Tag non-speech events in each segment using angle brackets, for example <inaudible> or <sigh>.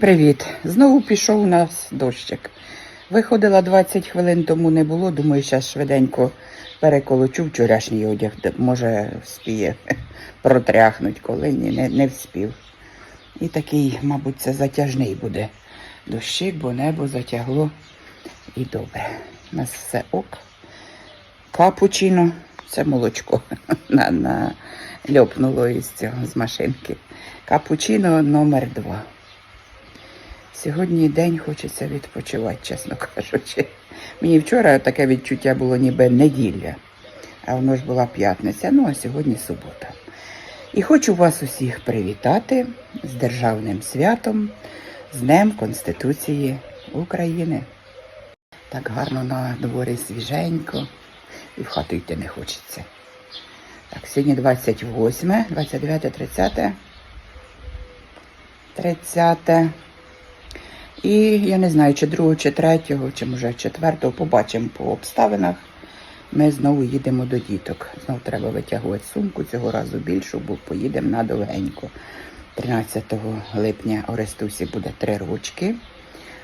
Привіт! Знову пішов у нас дощик. Виходила 20 хвилин тому не було. Думаю, зараз швиденько переколочу вчорашній одяг. Може, вспіє протряхнуть, коли ні, не, не вспів. І такий, мабуть, це затяжний буде дощик, бо небо затягло і добре. У нас все ок. Капучино, це молочко <laughs> на, на, льопнуло із цього з машинки. Капучино номер два. Сьогодні день хочеться відпочивати, чесно кажучи. Мені вчора таке відчуття було ніби неділя, а воно ж була п'ятниця, ну а сьогодні субота. І хочу вас усіх привітати з державним святом, з Днем Конституції України. Так гарно на дворі свіженько, і в хату йти не хочеться. Так, сьогодні 28, 29, 30. 30. І я не знаю, чи другого, чи третього, чи може четвертого, побачимо по обставинах. Ми знову їдемо до діток. Знову треба витягувати сумку цього разу більшу, бо поїдемо на довгенько. 13 липня Орестусі буде три рочки.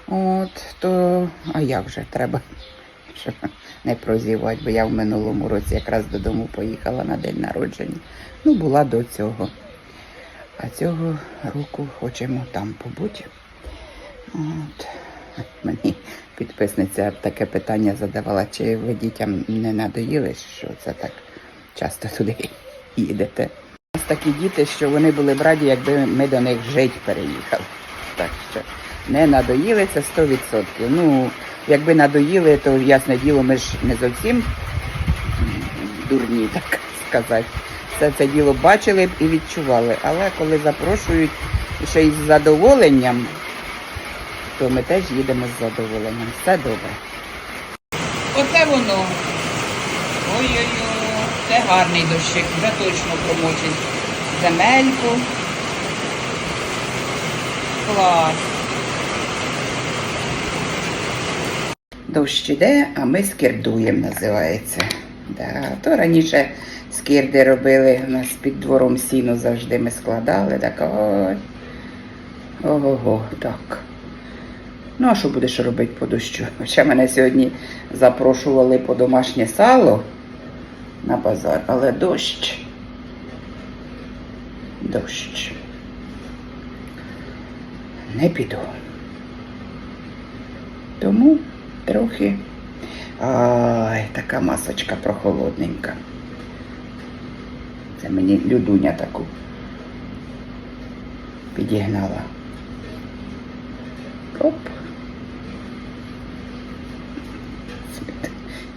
От, то, а як же треба щоб не прозівати, бо я в минулому році якраз додому поїхала на день народження. Ну, була до цього. А цього року хочемо там побути. От. Мені підписниця таке питання задавала, чи ви дітям не надоїли, що це так часто туди їдете. У нас такі діти, що вони були б раді, якби ми до них жити переїхали. Так що не надоїли це 100%. Ну, якби надоїли, то ясне діло, ми ж не зовсім дурні, так сказати. Все це діло бачили б і відчували. Але коли запрошують ще й з задоволенням, то ми теж їдемо з задоволенням. Все добре. Оце воно. Ой-ой-ой, це гарний дощик, вже точно промочить земельку. Клас. Дощ іде, а ми скірдуємо, називається. Да, то раніше скірди робили, у нас під двором сіно завжди ми складали, так ой. Ого, так. Ну, а що будеш робити по дощу? <laughs> Ще мене сьогодні запрошували по домашнє сало на базар, але дощ. Дощ. Не піду. Тому трохи. Ай, така масочка прохолодненька. Це мені людуня таку підігнала. Оп.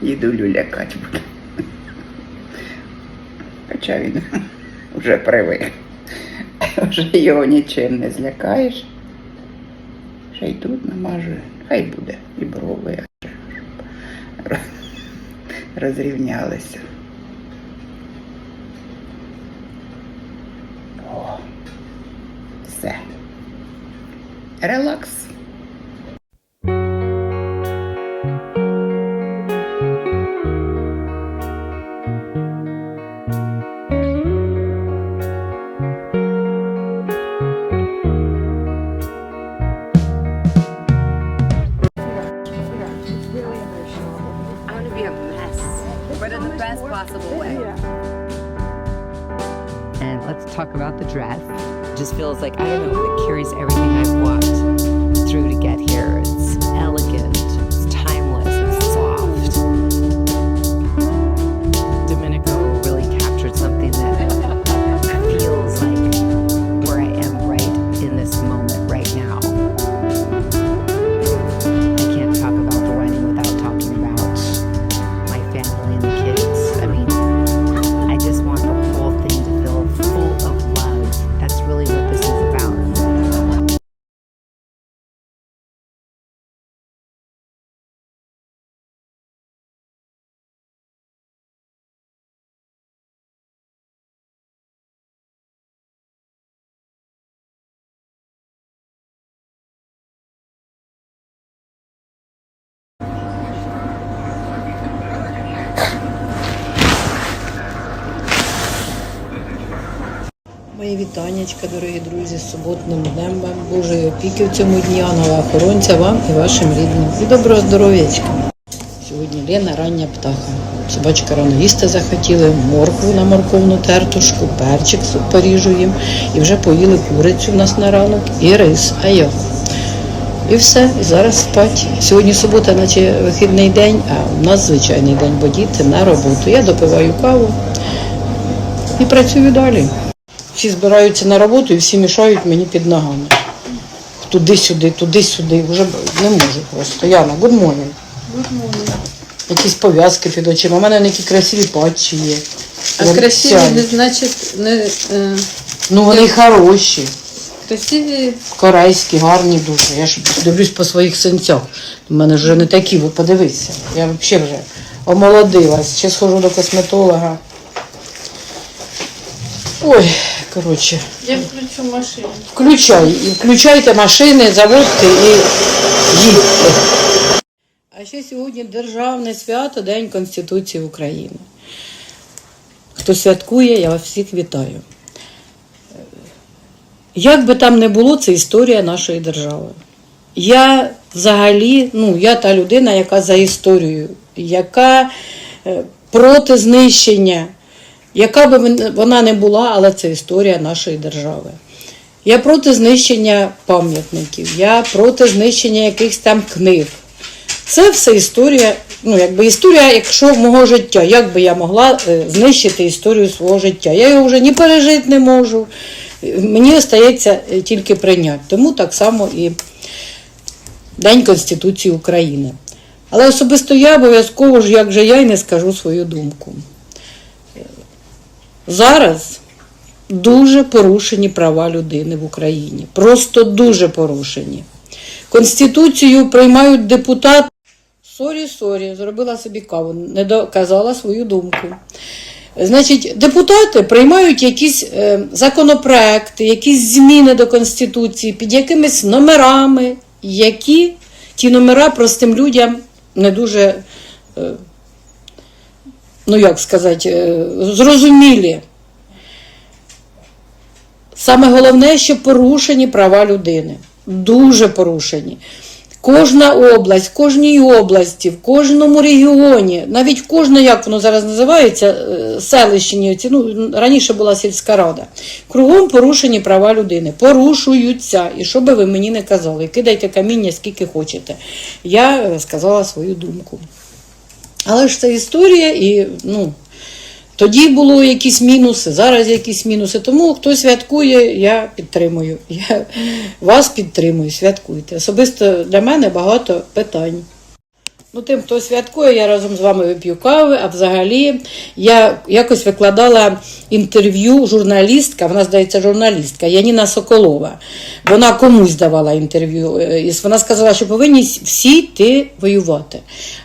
Їдулю лякать буде. Хоча він вже привик. Вже його нічим не злякаєш. Ще й тут намажу. Хай буде. І брови аж розрівнялися. О, все. Релакс. Talk about the dress. Just feels like I don't know, it carries everything I've walked Мої вітаннячка, дорогі друзі, з суботним днем вам, Божої опіки в цьому дні, ангела охоронця вам і вашим рідним. І доброго здоров'ячка. Сьогодні Лена рання птаха. Собачка рано їсти захотіли, моркву на морковну тертушку, перчик поріжу їм. І вже поїли курицю в нас на ранок і рис, а я. І все, і зараз спать. Сьогодні субота, наче вихідний день, а у нас звичайний день, бо діти на роботу. Я допиваю каву і працюю далі. Всі збираються на роботу і всі мішають мені під ногами. Туди-сюди, туди-сюди. Вже не можу просто. Яна, good morning. Якісь пов'язки під очима. У мене такі красиві патчі є. А Прям красиві, не значить, не е, Ну вони хороші, красиві. корейські, гарні дуже. Я ж дивлюсь по своїх синцях. У мене вже не такі, ви подивися. Я взагалі вже омолодилась. Ще схожу до косметолога. Ой, коротше. Я включу машину. Включай, і включайте машини, заводьте і їдьте. А ще сьогодні державне свято День Конституції України. Хто святкує, я вас всіх вітаю. Як би там не було, це історія нашої держави. Я взагалі, ну, я та людина, яка за історію, яка е, проти знищення, яка би вона не була, але це історія нашої держави. Я проти знищення пам'ятників, я проти знищення якихось там книг. Це все історія, ну якби історія, якщо мого життя, як би я могла е, знищити історію свого життя. Я його вже ні пережити не можу. Мені остається е, тільки прийняти. Тому так само і День Конституції України. Але особисто я обов'язково ж, як же я, і не скажу свою думку. Зараз дуже порушені права людини в Україні. Просто дуже порушені. Конституцію приймають депутати. Сорі, сорі, зробила собі каву, не доказала свою думку. Значить, депутати приймають якісь е, законопроекти, якісь зміни до Конституції під якимись номерами, які ті номера простим людям не дуже, е, ну як сказати, е, зрозумілі. Саме головне, що порушені права людини. Дуже порушені. Кожна область, в кожній області, в кожному регіоні, навіть в кожній, як воно зараз називається, е, селищні, ці, ну, раніше була сільська рада. Кругом порушені права людини. Порушуються. І що би ви мені не казали, кидайте каміння скільки хочете. Я е, сказала свою думку. Але ж це історія, і ну, тоді було якісь мінуси, зараз якісь мінуси. Тому хто святкує, я підтримую. Я вас підтримую, святкуйте. Особисто для мене багато питань. Ну, тим, хто святкує, я разом з вами вип'ю кави, а взагалі я якось викладала інтерв'ю журналістка, вона здається, журналістка Яніна Соколова. Вона комусь давала інтерв'ю. е, і Вона сказала, що повинні всі йти воювати.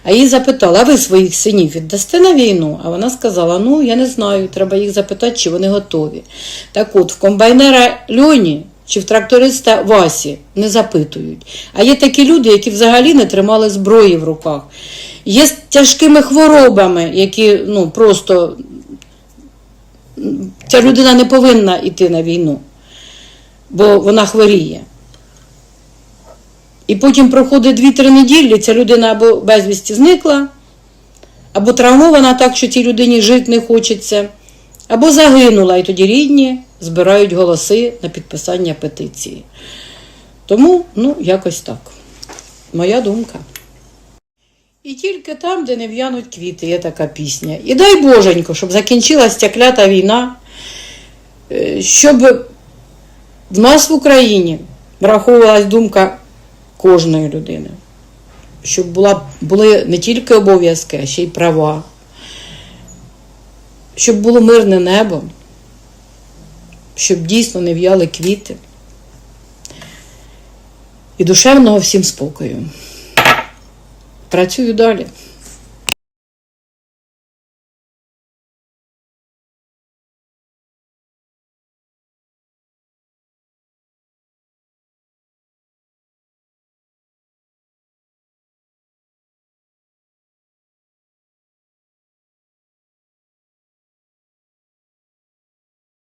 А її запитала, а ви своїх синів віддасте на війну? А вона сказала: ну я не знаю, треба їх запитати, чи вони готові. Так от, в комбайнера Льоні чи в тракториста Васі не запитують. А є такі люди, які взагалі не тримали зброї в руках. Є з тяжкими хворобами, які ну, просто ця людина не повинна йти на війну, бо вона хворіє. І потім проходить 2-3 неділі, ця людина або безвісті зникла, або травмована так, що цій людині жити не хочеться, або загинула, і тоді рідні збирають голоси на підписання петиції. Тому, ну, якось так. Моя думка. І тільки там, де не в'януть квіти, є така пісня. І дай Боженько, щоб закінчилася ця клята війна, е, щоб в нас в Україні враховувалась думка кожної людини, щоб була, були не тільки обов'язки, а ще й права, щоб було мирне небо, щоб дійсно не в'яли квіти. І душевного всім спокою. Працюю далі.